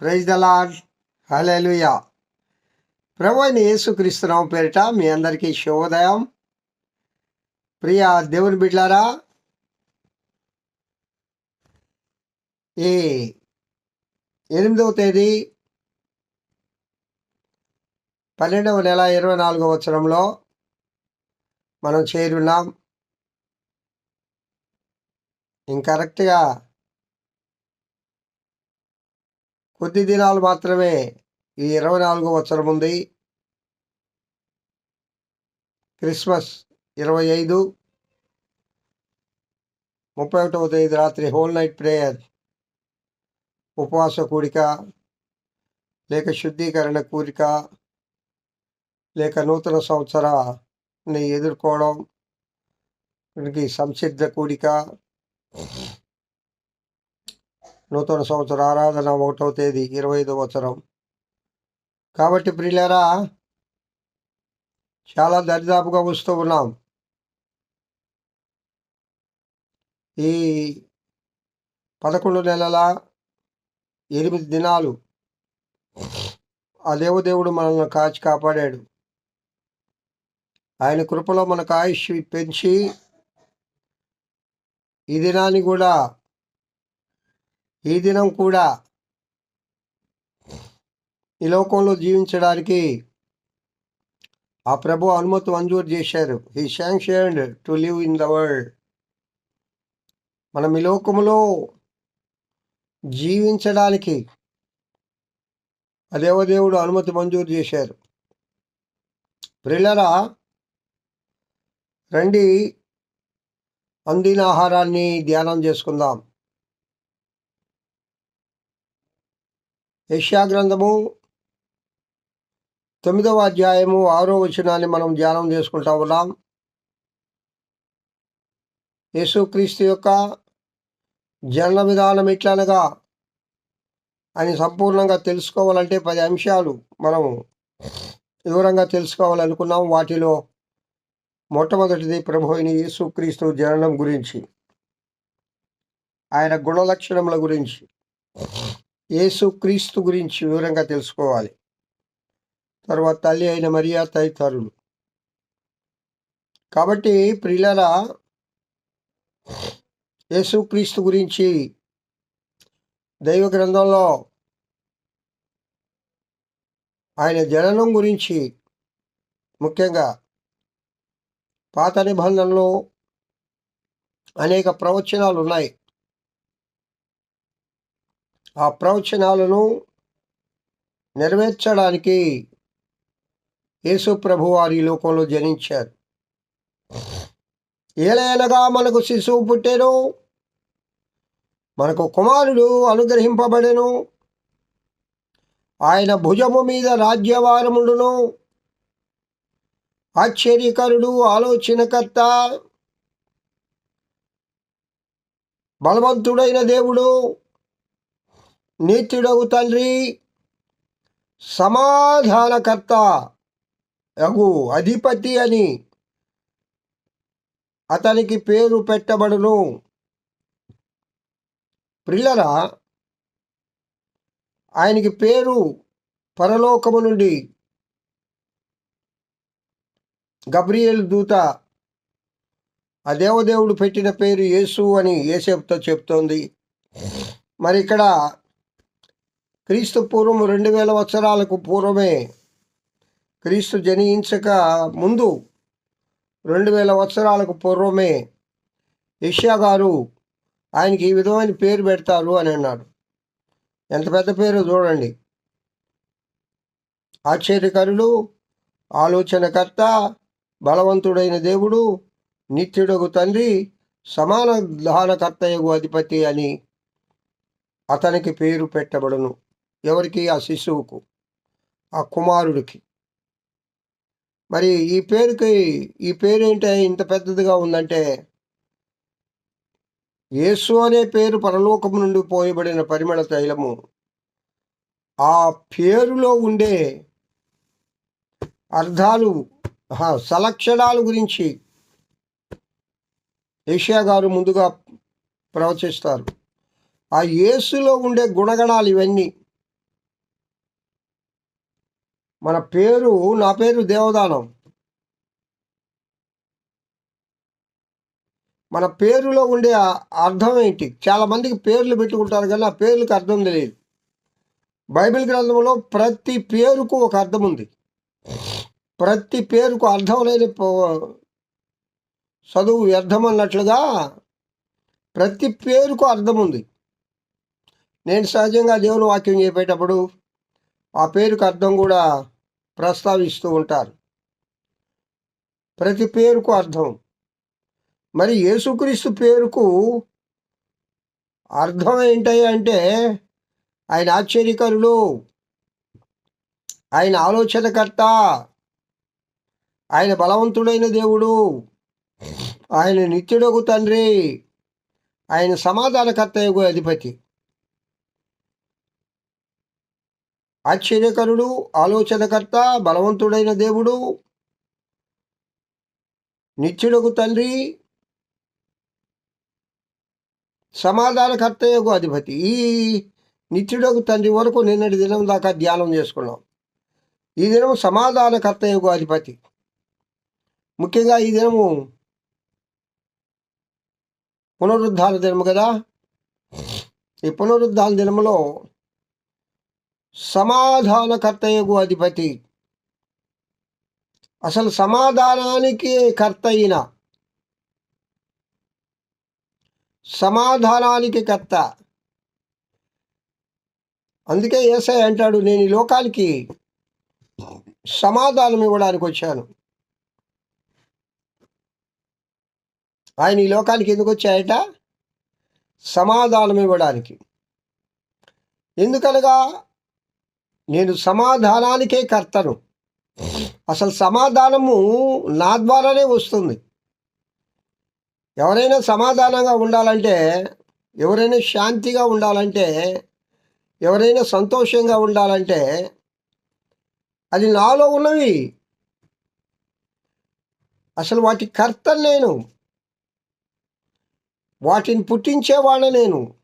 Praise the Lord hallelujah. ప్రభు అయిన పేరిట మీ అందరికీ శుభోదయం. ప్రియ దేవుని బిడ్లారా ఈ ఎనిమిదవ తేదీ పన్నెండవ నెల ఇరవై నాలుగవ సంవత్సరంలో మనం చేరున్నాం. ఇంకరెక్ట్గా కొద్ది దినాలు మాత్రమే ఈ ఇరవై నాలుగో వత్సరం ఉంది. క్రిస్మస్ ఇరవై ఐదు ముప్పై ఒకటవ తేదీ రాత్రి హోల్ నైట్ ప్రేయర్ ఉపవాస కూడిక లేక శుద్ధీకరణ కూడిక లేక నూతన సంవత్సరాన్ని ఎదుర్కోవడం సంసిద్ధ కూడిక నూతన సంవత్సర ఆరాధన ఒకటవ తేదీ ఇరవై ఐదవ సంవత్సరం కాబట్టి ప్రియులారా చాలా దరిదాపుగా వస్తూ ఉన్నాం. ఈ పదకొండు నెలల ఎనిమిది దినాలు ఆ దేవదేవుడు మనల్ని కాచి కాపాడాడు. ఆయన కృపలో మనకు ఆయుష్ పెంచి ఈ దినాన్ని కూడా ఈ దినం కూడా ఈ లోకంలో జీవించడానికి ఆ ప్రభు అనుమతి మంజూరు చేశారు. He sanctioned to live in the world మనం ఈ లోకంలో జీవించడానికి ఆ దేవదేవుడు అనుమతి మంజూరు చేశారు. ప్రిల్లరా రండి అందిన ఆహారాన్ని ధ్యానం చేసుకుందాం. యశాగ్రంథము గ్రంథము తొమ్మిదవ అధ్యాయము ఆరో వచనాన్ని మనం ధ్యానం చేసుకుంటా ఉన్నాం. యేసుక్రీస్తు యొక్క జనన విధానం ఎట్లనగా అని సంపూర్ణంగా తెలుసుకోవాలంటే పది అంశాలు మనం వివరంగా తెలుసుకోవాలనుకున్నాం. వాటిలో మొట్టమొదటిది ప్రభు అయిన యేసుక్రీస్తు జననం గురించి ఆయన గుణలక్షణముల గురించి. యేసుక్రీస్తు గురించి వివరంగా తెలుసుకోవాలి. తర్వాత తల్లి అయిన మరియా తదితరులు. కాబట్టి ప్రియులరా యేసుక్రీస్తు గురించి దైవ గ్రంథంలో ఆయన జననం గురించి ముఖ్యంగా పాత నిబంధనలో అనేక ప్రవచనాలు ఉన్నాయి. ఆ ప్రవచనాలను నెరవేర్చడానికి యేసు ప్రభు ఈ లోకంలో జనించారు. ఏలైనగా మనకు శిశువు పుట్టెను మనకు కుమారుడు అనుగ్రహింపబడెను ఆయన భుజము మీద రాజ్యవారముడును ఆశ్చర్యకరుడు ఆలోచనకర్త బలవంతుడైన దేవుడు నీతుడగు తండ్రి సమాధానకర్త అగు అధిపతి అని అతనికి పేరు పెట్టబడును. ప్రిల్లరా ఆయనకి పేరు పరలోకము నుండి గబ్రియల్ దూత. ఆ దేవదేవుడు పెట్టిన పేరు యేసు అని ఏసేపుతో చెప్తోంది. మరి ఇక్కడ క్రీస్తు పూర్వం రెండు వేల సంవత్సరాలకు పూర్వమే క్రీస్తు జనించక ముందు రెండు వేల సంవత్సరాలకు పూర్వమే యష్యా గారు ఆయనకి ఈ విధమైన పేరు పెడతారు అని అన్నాడు ఎంత పెద్ద పేరు చూడండి. ఆశ్చర్యకరుడు ఆలోచనకర్త బలవంతుడైన దేవుడు నిత్యుడగు తండ్రి సమాన దానకర్తయగు అధిపతి అని అతనికి పేరు పెట్టబడును. ఎవరికి? ఆ శిశువుకు ఆ కుమారుడికి. మరి ఈ పేరుకి ఈ పేరు ఇంత పెద్దదిగా ఉందంటే యేసు అనే పేరు పరలోకం నుండి పోయబడిన పరిమళ తైలము ఆ పేరులో ఉండే అర్థాలు ఆహా, సలక్షణాల గురించి ఏషియా గారు ముందుగా ప్రవచిస్తారు. ఆ యేసులో ఉండే గుణగణాలు ఇవన్నీ మన పేరు నా పేరు దేవదానం. మన పేరులో ఉండే అర్థం ఏంటి? చాలా మందికి పేర్లు పెట్టుకుంటారు కానీ ఆ పేర్లకు అర్థం తెలియదు. బైబిల్ గ్రంథంలో ప్రతి పేరుకు ఒక అర్థం ఉంది. ప్రతి పేరుకు అర్థం లేని చదువు వ్యర్థం అన్నట్లుగా ప్రతి పేరుకు అర్థం ఉంది. నేను సహజంగా దేవుని వాక్యం చెప్పేటప్పుడు ఆ పేరుకు అర్థం కూడా ప్రస్తావిస్తూ ఉంటారు. ప్రతి పేరుకు అర్థం. మరి యేసుక్రీస్తు పేరుకు అర్థం ఏంటి అంటే ఆయన ఆశ్చర్యకరుడు ఆయన ఆలోచనకర్త ఆయన బలవంతుడైన దేవుడు ఆయన నిత్యుడకు తండ్రి ఆయన సమాధానకర్తయగు అధిపతి. ఆశ్చర్యకరుడు ఆలోచనకర్త బలవంతుడైన దేవుడు నిత్యుడకు తండ్రి సమాధానకర్తయగు అధిపతి. ఈ నిత్యుడకు తండ్రి వరకు నిన్నటి దినం దాకా ధ్యానం చేసుకున్నాం. ఈ దినం సమాధానకర్తయగు అధిపతి. ముఖ్యంగా ఈ దినము పునరుద్ధార దినము కదా. ఈ పునరుద్ధార దినములో సమాధానకర్తయగు అధిపతి. అసలు సమాధానానికి కర్త అయిన సమాధానానికి కర్త. అందుకే ఏసై అంటాడు నేను ఈ లోకానికి సమాధానం ఇవ్వడానికి వచ్చాను. ఆయన ఈ లోకానికి ఎందుకు వచ్చాయట? సమాధానం ఇవ్వడానికి. ఎందుకనగా నేను సమాధానానికే కర్తను. అసలు సమాధానము నా ద్వారానే వస్తుంది. ఎవరైనా సమాధానంగా ఉండాలంటే ఎవరైనా శాంతిగా ఉండాలంటే ఎవరైనా సంతోషంగా ఉండాలంటే అది నాలో ఉన్నవి. అసలు వాటి కర్త నేను. వాటిని పుట్టించేవాడ నేను.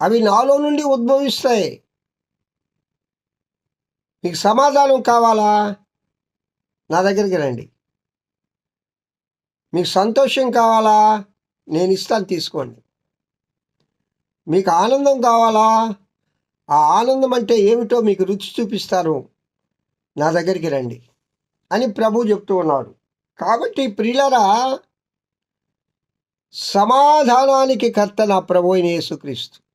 అవి నాలో నుండి ఉద్భవిస్తాయి. మీకు సమాధానం కావాలా? నా దగ్గరికి రండి. మీకు సంతోషం కావాలా? నేను ఇస్తాను తీసుకోండి. మీకు ఆనందం కావాలా? ఆ ఆనందం అంటే ఏమిటో మీకు రుచి చూపిస్తారు. నా దగ్గరికి రండి అని ప్రభు చెప్తూ ఉన్నాడు. కాబట్టి ప్రియులరా సమాధానానికి కర్త నా ప్రభు అయిన యేసుక్రీస్తు.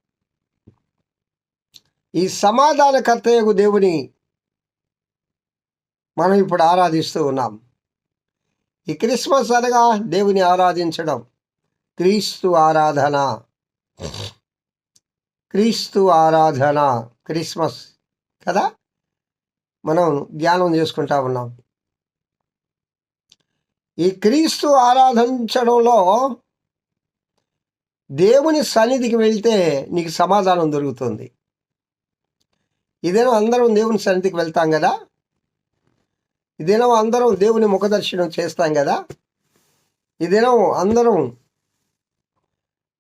ఈ సమాధానకర్తయ్యకు దేవుని మనం ఇప్పుడు ఆరాధిస్తూ ఉన్నాం. ఈ క్రిస్మస్ అనగా దేవుని ఆరాధించడం. క్రీస్తు ఆరాధన. క్రీస్తు ఆరాధన. క్రిస్మస్ కదా? మనం ధ్యానం చేసుకుంటా ఉన్నాం. ఈ క్రీస్తు ఆరాధించడంలో దేవుని సన్నిధికి వెళ్తే నీకు సమాధానం దొరుకుతుంది. ఇదేనో అందరం దేవుని సన్నిధికి వెళ్తాం కదా? ఇదేనో అందరం దేవుని ముఖదర్శనం చేస్తాం కదా? ఇదేనో అందరం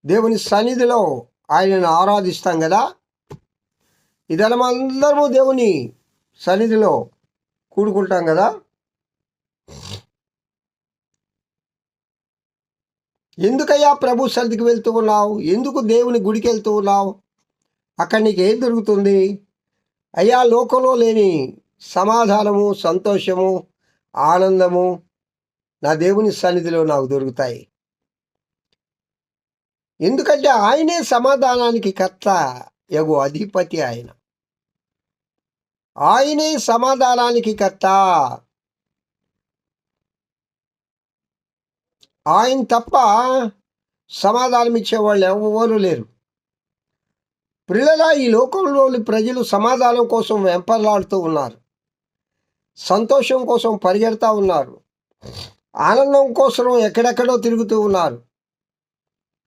దేవుని సన్నిధిలో ఆయనను ఆరాధిస్తాం కదా? ఇదేనో అందరము దేవుని సన్నిధిలో కూడుకుంటాం కదా? ఎందుకయ్యా ప్రభు సన్నిధికి వెళ్తూ ఉన్నావు? ఎందుకు దేవుని గుడికి వెళ్తూ ఉన్నావు? అక్కడ నీకు ఏం దొరుకుతుంది? అయ్యా లోకంలో లేని సమాధానము సంతోషము ఆనందము నా దేవుని సన్నిధిలో నాకు దొరుకుతాయి. ఎందుకంటే ఆయనే సమాధానానికి కర్త ఎగు అధిపతి ఆయన. ఆయనే సమాధానానికి కర్త. ఆయన తప్ప సమాధానం ఇచ్చేవాళ్ళు ఎవరు లేరు. పిల్లల ఈ లోకంలోని ప్రజలు సమాధానం కోసం వెంపర్లాడుతూ ఉన్నారు. సంతోషం కోసం పరిగెడతా ఉన్నారు. ఆనందం కోసం ఎక్కడెక్కడో తిరుగుతూ ఉన్నారు.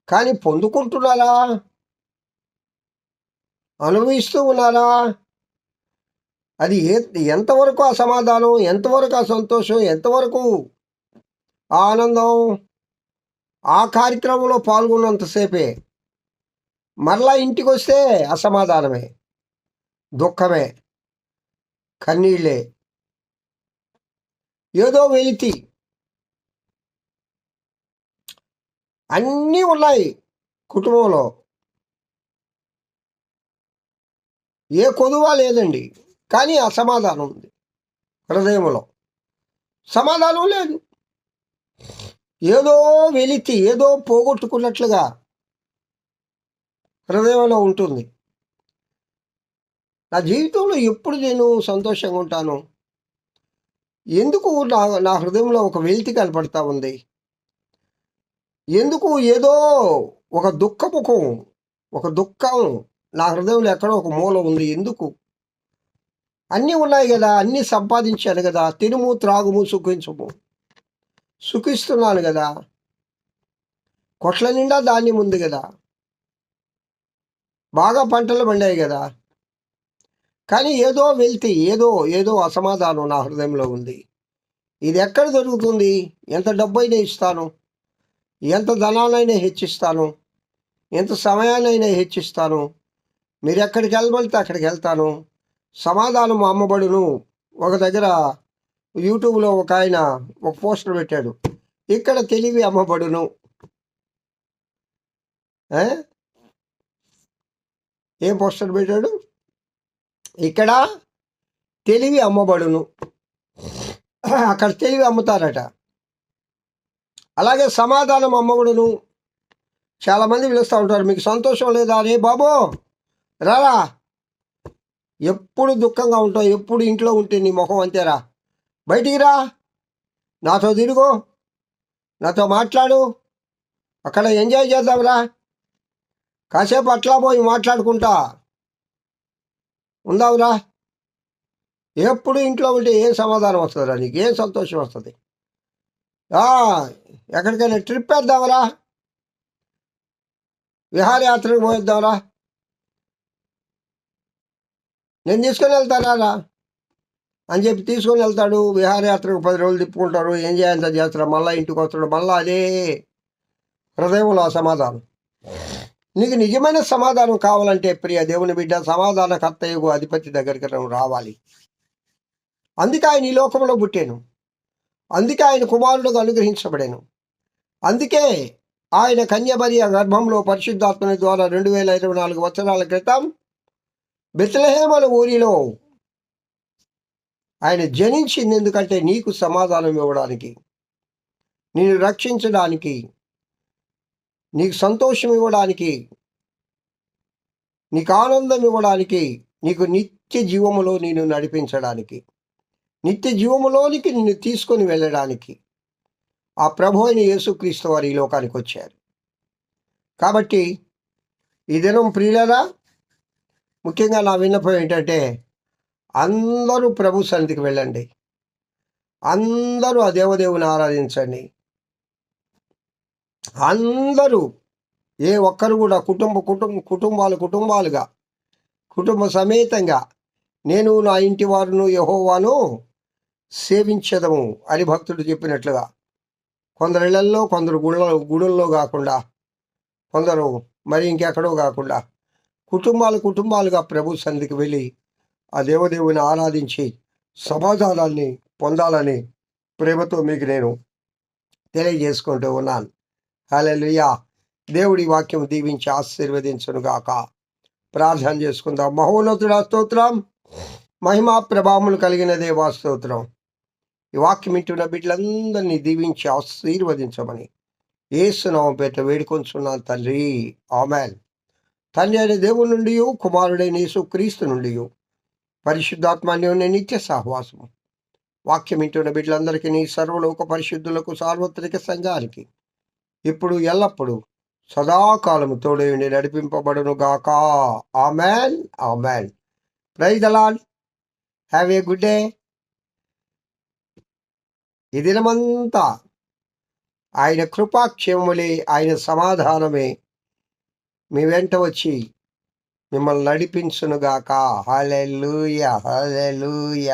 కానీ పొందుకుంటున్నారా? అనుభవిస్తూ ఉన్నారా? అది ఏ ఎంతవరకు ఆ సమాధానం ఎంతవరకు ఆ సంతోషం ఎంతవరకు ఆ ఆనందం? ఆ కార్యక్రమంలో పాల్గొన్నంతసేపే మరలా ఇంటికి వస్తే అసమాధానమే దుఃఖమే కన్నీళ్ళే. ఏదో వెలితి అన్నీ ఉన్నాయి కుటుంబంలో. ఏ కొదువా లేదండి కానీ అసమాధానం ఉంది హృదయంలో. సమాధానం లేదు. ఏదో వెలితి ఏదో పోగొట్టుకున్నట్లుగా హృదయంలో ఉంటుంది. నా జీవితంలో ఎప్పుడు నేను సంతోషంగా ఉంటాను? ఎందుకు నా నా హృదయంలో ఒక వెలితి కనపడతా ఉంది? ఎందుకు ఏదో ఒక దుఃఖముఖం ఒక దుఃఖం నా హృదయంలో ఎక్కడో ఒక మూల ఉంది? ఎందుకు? అన్నీ ఉన్నాయి కదా అన్నీ సంపాదించాను కదా తినుము త్రాగుము సుఖించము. సుఖిస్తున్నాను కదా. కొట్ల నిండా ధాన్యం ఉంది కదా. బాగా పంటలు పండాయి కదా. కానీ ఏదో వెళ్తే ఏదో ఏదో అసమాధానం నా హృదయంలో ఉంది. ఇది ఎక్కడ దొరుకుతుంది? ఎంత డబ్బైనా ఇస్తాను. ఎంత ధనాలైనా హెచ్చిస్తాను. ఎంత సమయాన్నైనా హెచ్చిస్తాను. మీరు ఎక్కడికి వెళ్ళబడితే అక్కడికి వెళ్తాను. సమాధానం అమ్మబడును ఒక దగ్గర యూట్యూబ్లో ఒక ఆయన ఒక పోస్టర్ పెట్టాడు. ఇక్కడ తెలివి అమ్మబడును ఏ? ఏం పోస్టర్ పెట్టాడు? ఇక్కడ తెలివి అమ్మబడును. అక్కడ తెలివి అమ్ముతారట. అలాగే సమాధానం అమ్మబడును. చాలామంది పిలుస్తూ ఉంటారు మీకు సంతోషం లేదా రే బాబో? రారా. ఎప్పుడు దుఃఖంగా ఉంటావు ఎప్పుడు ఇంట్లో ఉంటే నీ ముఖం అంతేరా. బయటికి రా. నాతో తిరుగు. నాతో మాట్లాడు. అక్కడ ఎంజాయ్ చేద్దాంరా. కాసేపు అట్లా పోయి మాట్లాడుకుంటా. ఉందావురా? ఎప్పుడు ఇంట్లో ఉంటే ఏం సమాధానం వస్తుందిరా నీకు? ఏం సంతోషం వస్తుంది? ఎక్కడికైనా ట్రిప్ వేద్దామరా విహారయాత్రకు పోయిద్దాంరా. నేను తీసుకొని వెళ్తారా అని చెప్పి తీసుకొని వెళ్తాడు. విహారయాత్రకు పది రోజులు తిప్పుకుంటారు. ఏం చేయాలి చేస్తాడు మళ్ళీ ఇంటికి వస్తాడు. మళ్ళీ అదే హృదయంలో ఆ సమాధానం. నీకు నిజమైన సమాధానం కావాలంటే ప్రియ దేవుని బిడ్డ సమాధానకర్తయ్యకు అధిపతి దగ్గరికి రావాలి. అందుకే ఆయన ఈ లోకంలో పుట్టాను. అందుకే ఆయన కుమారుడుగా అనుగ్రహించబడాను. అందుకే ఆయన కన్యబరి గర్భంలో పరిశుద్ధాత్మని ద్వారా రెండు వేల ఇరవై నాలుగు వత్సరాల క్రితం బెత్లహేమల ఊరిలో ఆయన జనించింది. ఎందుకంటే నీకు సమాధానం ఇవ్వడానికి నిన్ను రక్షించడానికి నీకు సంతోషం ఇవ్వడానికి నీకు ఆనందం ఇవ్వడానికి నీకు నిత్య జీవములో నేను నడిపించడానికి నిత్య జీవములోనికి నిన్ను తీసుకొని వెళ్ళడానికి ఆ ప్రభు అయిన యేసుక్రీస్తు వారు ఈ లోకానికి వచ్చారు. కాబట్టి ఈ దినం ప్రియులరా ముఖ్యంగా నా విన్నపం ఏంటంటే అందరూ ప్రభు సన్నిధికి వెళ్ళండి. అందరూ ఆ దేవదేవుని ఆరాధించండి. అందరూ ఏ ఒక్కరు కూడా కుటుంబ కుటుంబ కుటుంబాలు కుటుంబాలుగా కుటుంబ సమేతంగా నేను నా ఇంటి వారును యహోవాను సేవించదము అని భక్తుడు చెప్పినట్లుగా కొందరిళ్ళల్లో కొందరు గుళ్ళ గుడుల్లో కాకుండా కొందరు మరి ఇంకెక్కడో కాకుండా కుటుంబాలు కుటుంబాలుగా ప్రభు సన్నిధికి వెళ్ళి ఆ దేవదేవుని ఆరాధించి సమాధానాన్ని పొందాలని ప్రేమతో మీకు నేను తెలియజేసుకుంటూ ఉన్నాను. హల్లెలూయా. దేవుడి వాక్యం దీవించి ఆశీర్వదించును గాక. ప్రార్థన చేసుకుందాం. మహోన్నతుడా స్తోత్రం. మహిమా ప్రభావములు కలిగిన దేవా స్తోత్రం. ఈ వాక్యం వింటున్న బిడ్డలందరినీ దీవించి ఆశీర్వదించమని ఏసునామం పేట వేడుకొంచున్నాను తండ్రి. ఆమెన్. తండ్రి అయిన దేవుడి నుండి కుమారుడైన యేసు క్రీస్తు నుండి పరిశుద్ధాత్మాన్యోని నిత్య సహవాసము. వాక్యం వింటున్న బిడ్డలందరికీ నీ సర్వలోక పరిశుద్ధులకు సార్వత్రిక సంఘానికి ఇప్పుడు ఎల్లప్పుడు సదాకాలము తోడేయండి నడిపింపబడును గాక amen amen. Praise the Lord have a good day ఈ దినమంతా ఆయన కృపాక్షేమములే ఆయన సమాధానమే మీ వెంట వచ్చి మిమ్మల్ని నడిపించునుగాక. Hallelujah hallelujah